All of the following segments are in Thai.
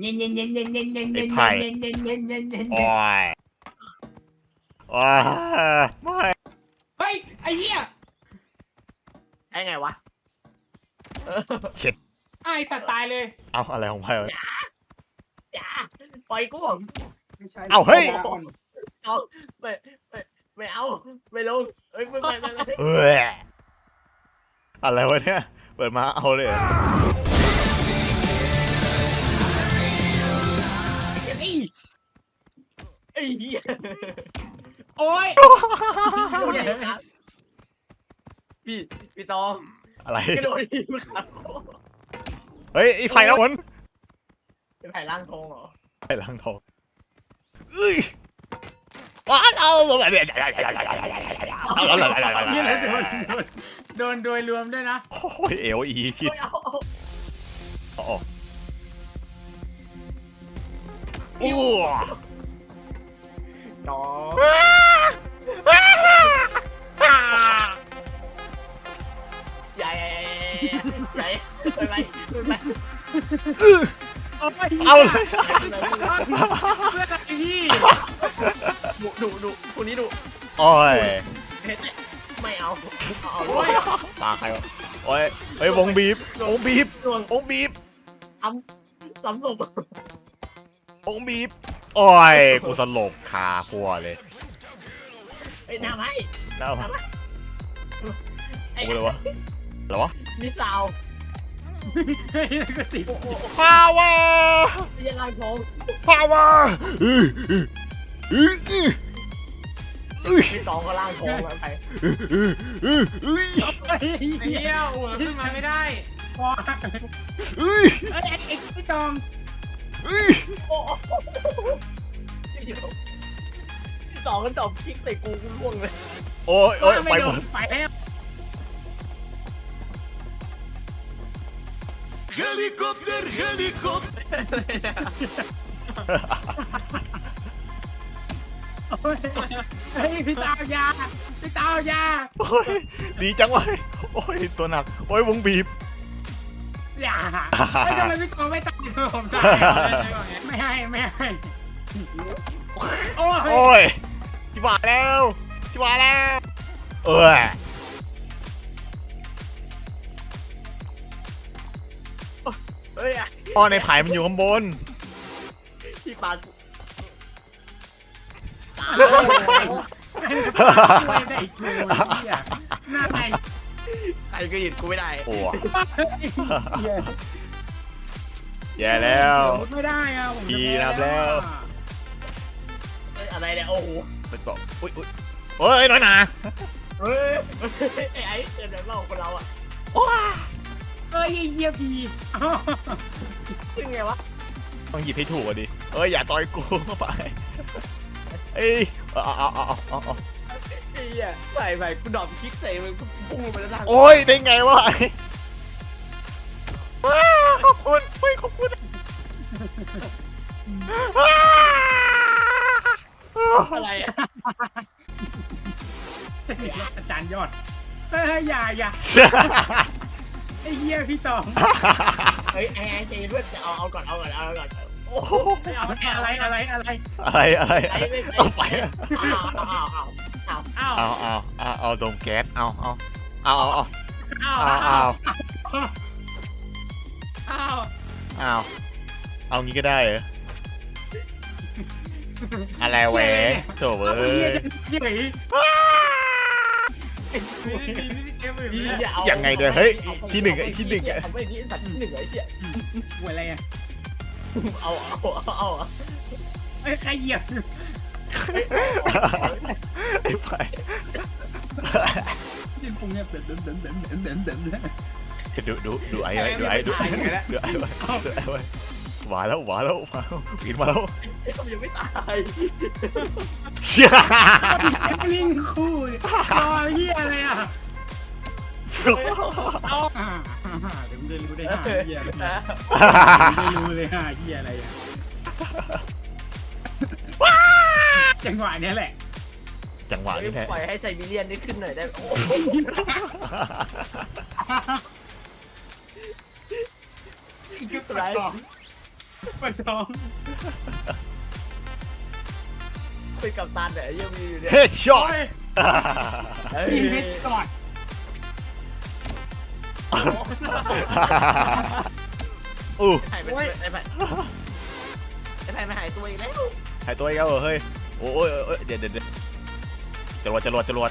เย็นเย็นเย็นเย็นเย็นเย็นเย็นไอ้ไผ่เย็นเย็นเย็นเย็นเย็นโอ้ยโอ้ยไม่เฮ้ยไอ้เหี้ยไอ้ไงวะเช็ดไอ้สัตว์ตายเลย เอาอะไรของไพ่วะอย่าปล่อยกูไม่ใช่เอาเฮ้ยเอาไม่ไม่ไม่เอาไม่ลงเอ้ยไม่ไม่ไม่ไม่เอ้ยอะไรวะเนี่ย เปิดมาเอาเลย อ้เหี้ยโอ้ยพี่พี่ตองอะไรกระโดดทีมขาโคเฮ้ยไอ้ไผ่แล้วผลเป็นไผ่ล่างทองเหรอไผ่ล้างทองเอ้ยว้าวเอาโดนโดยรวมด้วยนะโอ้ยเอวอีผิดไม่เอาอ๋อโอ้ ตองใหญ่ใหญ่ไปไปไปเอาเลยเพื่อนไอ้พี่ดุดุดุคนนี้ดุโอ้ยไม่เอาเอาโอ้ยตาใครวะโอ้ยเฮ้ยวงบีบวงบีบวงวงบีบสำศพวงบีบ โอ้ย กูสลบคาครัวเลยไอ้น้ำให้น่าไอ้โอ้เลยวะอะไรวะมีสาวเฮ้ยก็ติดโอ้โห power เรียนล่างทอง power อื้ออื้ออื้ออื้ออื้อพี่ตองก็ล่างทองไปอื้ออื้ออื้อไอ้เหี้ยโอ้ยขึ้นมาไม่ได้พออื้อไอ้ไอ้ไอ้พี่จอม อื้อโอ้พี่ตองก็ตอบคลิกใส่กูกูร่วงเลยโอ้ยโอ้ยไม่ไปโดหมนดไปแล้ว Helikopter, helikopter. โอ้ยเฮ้ยพี่ตาวยาพี่ตาวยาโอ้ยดีจังวะโอ้ยตัวหนักโอ้ยวงบีบ อย่าไม่ทำไมพี่ตองไม่ตายผมตายไม่ให้ไม่ให้โอ้ยโอ้ยชิบหายแล้วชิบหายแล้ว เออเฮ้ยพ่อในไผ่มันอยู่ข้างบน พี่ปากูไม่ได้กูเนี่ยหน้าไหนใค รก็หยิบกูไม่ได้โอ้ยเหี้ยแย่แล้วไม่ได้อะผมจะดีนับแล้วอะไรเนี่ยโอ้โหไปต่ออุ้ยอุ้ยเฮ้ยน้อยหนาเฮ้ยไอ้ไอ้เดี๋ยวเราคนเราอะเอ้ยเยี่ยพีขึ้นไงวะต้องหยิบให้ถูกอะดิเอ้ยอย่าต่อยกูเข้าไปเอ้ยเอาเอาเอาเอาเอาเอาไอ้ เหี้ยใส่ใส่กูดรอปคลิกใส่มันกูพุ่งไปแล้วทางโอ้ยได้ไงวะว้าวขอบคุณเฮ้ยขอบคุณว้าวอะไรอะอาจารย์ยอดเฮ้ยอย่าอย่าไอ้เหี้ยพี่ตองเฮ้ยไอ้ไอ้ใจเพื่อนจะเอาเอาก่อนเอาก่อนเอาก่อนโอ้โหไม่เอาอะไรอะไรอะไรอะไรอะไรไอ้ไม่เอาไปเอาเอาเอา เอาอ้าวเอาเอาเอาเอาดมแก๊สเอาเอาเอาเอาเอาอ้าวเอาเอาอ้าวเอาเอางี้ก็ได้เหรออะไรแหวะโถเว้ไอ้เหี้ยยจะเฉยยังไงเดี๋ยวเฮ้ยที่หนึ่งไอ้ที่หนึ่งอะเอาไม่ที่สัตว์ที่หนึ่งไอ้เหี้ยหัวอะไรอะเอาเอาเอาเอาเอ้ยใครเหยียบ ไอ้ไผ่ยิงปุ้งเงียบเด่นเด่นเด่นเด่นเด่นเด่นเด่นนะดูดูดูไอ้ไว้ดูไอ้ดูไอ้ดูไอ้ดูไอ้ไว้หวาแล้วหวาแล้วหวาปีนมาแล้วยังไม่ตายเชี่ยลิงคู่รอเฮียอะไรอะเดี๋ยวมึงได้รู้ได้ห้าเฮียอะไรมึงได้รู้เลยห้าเฮียอะไรอะ จังหวะเนี้ยแหละ จังหวะนี้แท้ปล่อยให้ไซบีเรียนได้ขึ้นหน่อยได้โอ้ยคือไรมาซ้อมเป็นกับตันเนี่ยไอ้เหี้ยังมีอยู่เนี่ยเฮ้ยช็อตเฮ้ยทีมเฮดช็อตอู้ไอ้ไผ่ไอ้ไผ่ไอ้ไผ่ไม่หายตัวอีกแล้วหายตัวอีกแล้วเหรอเฮ้ย โอ้ยโอ้ยโอ้ยเดี๋ยวเดี๋ยวเดี๋ยวจรวดจรวดจรวด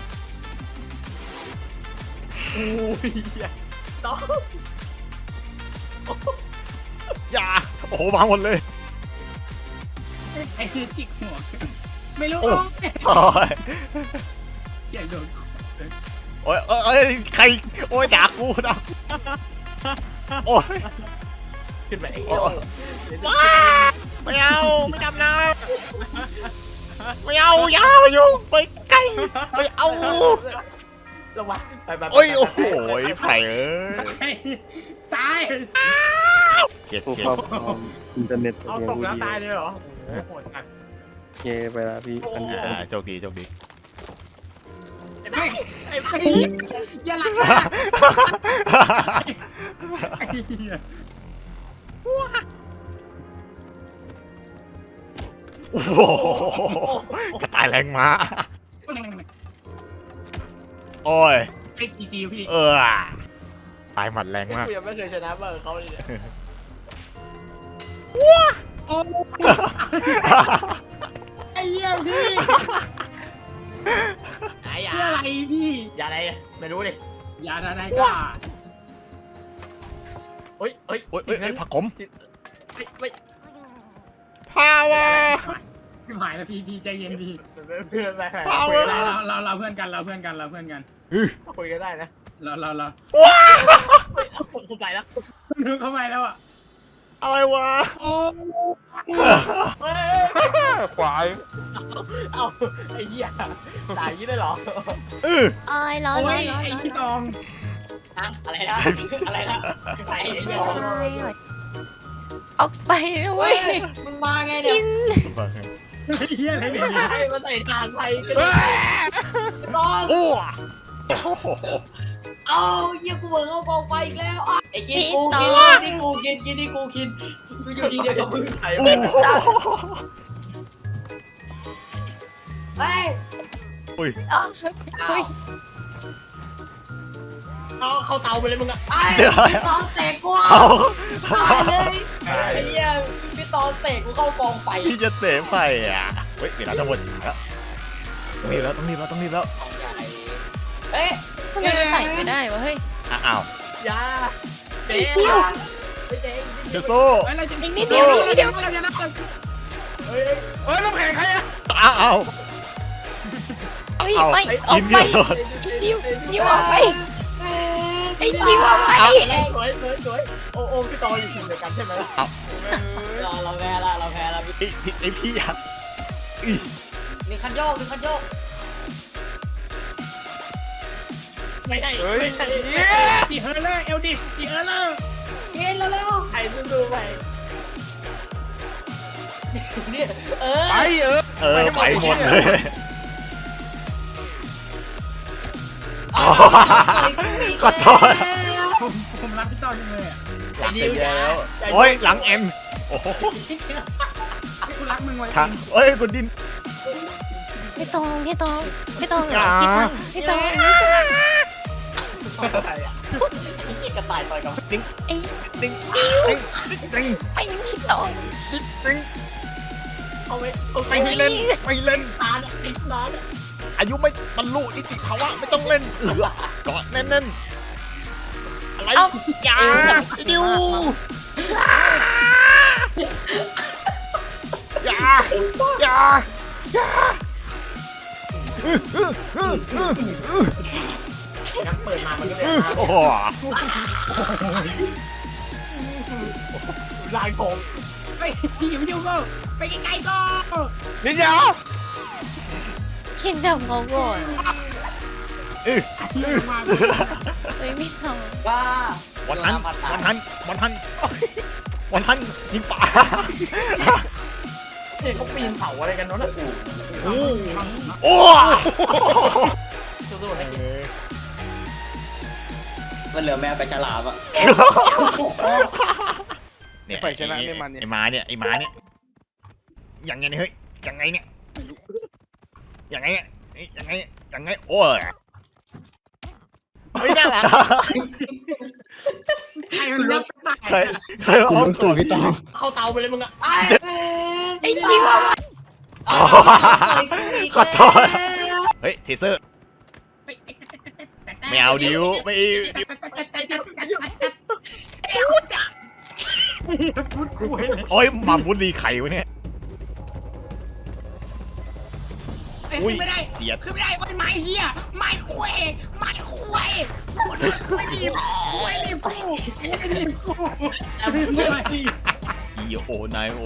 โอ้ยเหี้ยต้องอย่าโอ้โหมาหมดเลย ไอ้คือจิกหัว ไม่รู้โอ้โอ้ โอ้ยอย่าโดนโอ้ยเอ้ยเอ้ยใครโอ้ยด่ากูด่ากูโอ้ยขึ้นไปไอ้เหี้ยว้าไม่เอาไม่ดำน้ำ ไม่เอาอย่ามายุ่งไปไกลไม่เอา ระวังไปไปไปโอ้ยไปโอ้โหไปไปไผ่เอ้ยตาย เกลียดผู้เกลีคยรอดบครองอินเทอร์เน็ตเอาตกแล้วตายเลยเหรอโอ้โหโหดจังเกไปแล้วพี่อันนี้อ่าโชคดีโชคดีไอ้ไผ่ไอ้ไผ่ไอ้อย่าหลักนะไอ้เหี้ย โอ้โหกระต่ายแรงม้า โอ้ย ไอ้จีจีพี่เออตายหมัดแรงมาก กูยังไม่เคยชนะเบอร์เขาเลยเนี่ยโอ้ไอ้เหี้ยพี่ไอ้ยาเพื่ออะไรพี่อย่าอะไร ไม่รู้ดิอย่าอะไรก็เฮ้ยเฮ้ยโอ้ยเอ้ยเอ้ยผักขม ไม่ไม่ พาวะพี่หายแล้วพี่พี่ใจเย็นพี่เพื่อนไปไปเอาคุยเว้กันยได้เราเราเราเพื่อนกันเราเพื่อนกันเราเพื่อนกันคุยกันได้นะเราเราเราว้ากูไปแล้วนึกเข้าไปแล้วอะอะไรวะโอ้เฮ้ยควายเอาไอ้เหี้ยตายอย่างนี้ได้เหรอเอออายร้อนโอ้ร้อยนร้อนไอ้ร้อนพี่ตอง ฮะอะไรนะอะไรนะไอ้เหี้ยอ อกไปนะเว้ยมึงมาไงเนี่ยกินไอ้เหี้ยอะไรเนี่ยไอ้มาใส่ทางไปกันต้องโอ้เอาเยี่ยกูเบิร์เอากองไฟอีกแล้วอะไอ้กินพี่กูต่อกินนี่กูกินกินนี่กูกินกูอยู่ทีเดียวกับมึงไอ้โอ้เฮ้ยอ๋อเฮ้ย เอาเข้าเตาไปเลยมึงอะไอ้เดี๋ยวพี่ตอนเตะกูอะเอาตายเลยไอ้เหี้ยพี่ตอนเตะกูเข้ากองไฟพี่จะเตะไฟอะเฮ้ยเวลาจะหมดแล้วต้องรีบแล้วต้องรีบแล้วต้องรีบแล้วเอ๊ะทำไมมันใส่ไม่ได้วะเฮ้ยอ้าวอย่าไอ้เหี้ยไม่เจ๊เดี๋ยวโซ่ไอ้เราจะอีกนิดเดียวอีกนิดเดียวเราจะนับกันเฮ้ยเฮ้ยน้ำแข็งใครอะอ้าวอ้าว เฮ้ยเอาไปออกกินไปเดียวนิ้วนิ้วออกไป ไอ้นิ้วออกไปสวยสวยสวยโอ้โอ้พี่ตอนอยู่ทีมเดียวกันใช่ไหมล่ะเราเราแพ้ละเราแพ้ละไอ้พี่ไอ้พี่อะอีมีคันโยกมีคันโยกไม่ได้ไม่ใช่อีเฮอร์เลอร์เอลดิอีเฮอร์เลอร์กินแล้วแล้วไอ้ดูๆไปเนี่ยเออ ไปเออเออไปหมดเลย ขอโทษ ผมผมรักพี่ตองจังเลยอะหลังไปแล้วโอ้ยหลังเอ็นโอ้โหกูรักมึงไว้ทางเอ้ยคุณดินพี่ตองพี่ตองพี่ตองอย่าพี่ตองพี่ตองใครอะกระต่ายต่อยกับไอ้ติ๊งนิ้วติ๊งติ๊งไอ้พี่ตองเอาไว้เอาไม่ไว้เล่นไม่เล่นตาเนี่ยไอ้ตาเนี่ย อายุไม่บรรลุนิติภาวะไม่ต้องเล่นเอือเกาะแน่นๆอะไรเอ้าอย่าไอ้ดิวอย่าอย่าอย่างั้นเปิดมามันก็เลยโอ้โหลายผมไปที่อยู่อยู่ก็ไปไกลๆก็นิดเดียว คิดดับเขาก่อนเลิกมาเฮ้ยพี่ตองว่าวันนั้นวันนั้นวันนั้นวันนั้นยิงป่าเฮ้ยเขาปีนเสาอะไรกันวะน่ะโอ้โอ้สู้ๆนะกินมันเหลือแมวกับฉลามอะเนี่ยไปชนะอ้ไม่มันเนี่ยไอ้หมาเนี่ยไอ้หมาเนี่ยยังไงเนี่ยเฮ้ยยังไงเนี่ย ยังไงเนี่ยเอ้ยยังไงยังไงโอ้ยเฮ้ยน่ารักใครมันรับตายใครใครเอาตัวพี่ตองเข้าเตาไปเลยมึงอะไอ้ที่ว่าขอโทษเฮ้ยเทเซอร์ไม่เอาดิวไม่ดิวพูดคุยเลยโอ้ยหมาบุรีไข่วะเนี่ย ยอุ้ขึ้ยนไม่ได้เสียด ขึ้นไม่ได้โอ้ยไม้เหี้ยไม้คุยไม้คุยคุยรีบคุยรีบกูคุยรีบกูคุยรีบอีโอนายโอ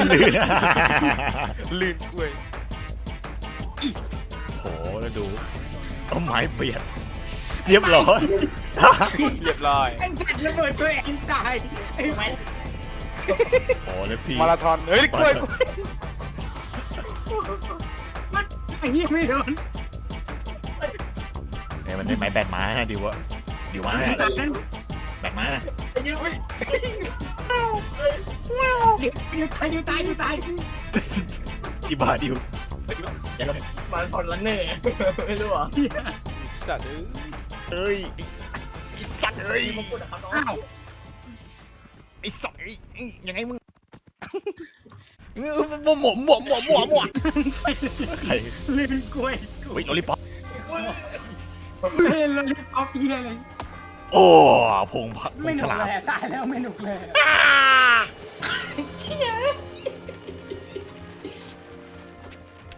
ลื่นลื่นกล้วยโหแล้วดูต้นไม้เปียกเรียบร้อยเรียบร้อยไอ้สัตว์ระเบิดตัวเองตายไอ้แม่งโอ้แล้วพี่มาราธอนเฮ้ยกล้วย มันไอ้เหี้ยไม่โดนเนี่ยมันได้ไม้แบกไม้นะดิวะดิวไม้อะตายนั้นแบกไม้นะเดี๋ยวเดี๋ยวตายเดี๋ยวตายเดี๋ยวตายกี่บาทดิวยังไงมันผลละเน่ไม่รู้เหรอสัตว์เอ้ยเอ้ยไอ้สัตว์เอ้ยมึงพูดกับเขาน้องอ้าวไอ้สัตว์ไอ้ไอ้ยังไงมึงเออ หมวหมวหมวหมวหมวหมวใครลื่นกล้วยเฮ้ยโอลิป๊อปเล่นเลยออฟเหี้ยเลยโอ้พงพักไม่หนุกลามเลยตายแล้วไม่หนุกเลย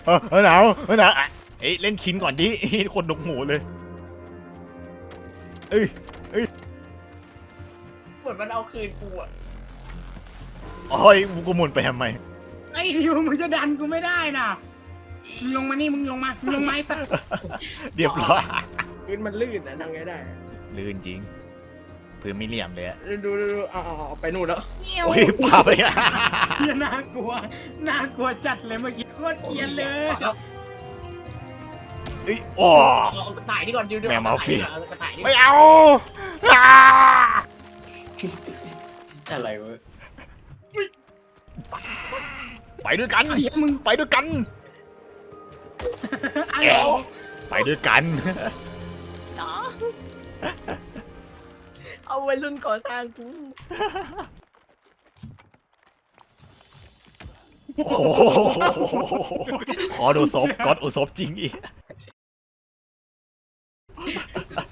เออเออหนาวเออหนาวอะเอ้ยเล่นคินก่อนดิคนดกหูเลยเอ้ยเหมือนมันเอาคืนกูอะโอ้ยกูหมุนไปทำไม ไอ้ดิวมึงจะดันกูไม่ได้น่ะมึงลงมานี่มึงลงมามึงลงมาไอ้สัตว์เรียบร้อยคืนมันลื่นนะทำไงได้ลื่นจริงพื้นไม่เหลี่ยมเลยอะดูดูดูเอาเอาเอาไปนู่นแล้วโอ้ยปาไปอะเหี้ยน่ากลัวน่ากลัวจัดเลยเมื่อกี้โคตรเกรียนเลยเอ้ยโอ้ เอากระต่ายนี่ก่อนดูดูแมวเมาฟรีเอากระต่ายนี่ไม่เอาอ่าอะไรวะ ไปด้วยกันไอ้เหี้ยมึงไปด้วยกันอะไรไปด้วยกัน เอาไว้รุ่นก่อสร้างกูโอ้โหขอดูศพก๊อตอุศพจริงอีก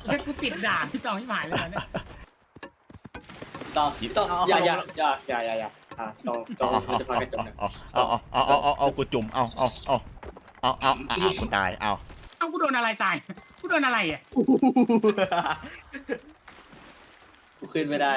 แค่กูติดด่าพี่ตองที่หมายเลยเนี่ย ต้องต้องอย่าอย่าอย่าอย่าอย่าอย่า อะต้องต้องเราจะพากันจมนะเอาเอาเอาเอาเอาเอากูจุ่มเอาเอาเอาเอาเอาเอาเอากูตายเอาเอ้ากูโดนอะไรตายกูโดนอะไรอะ กูขึ้นไม่ได้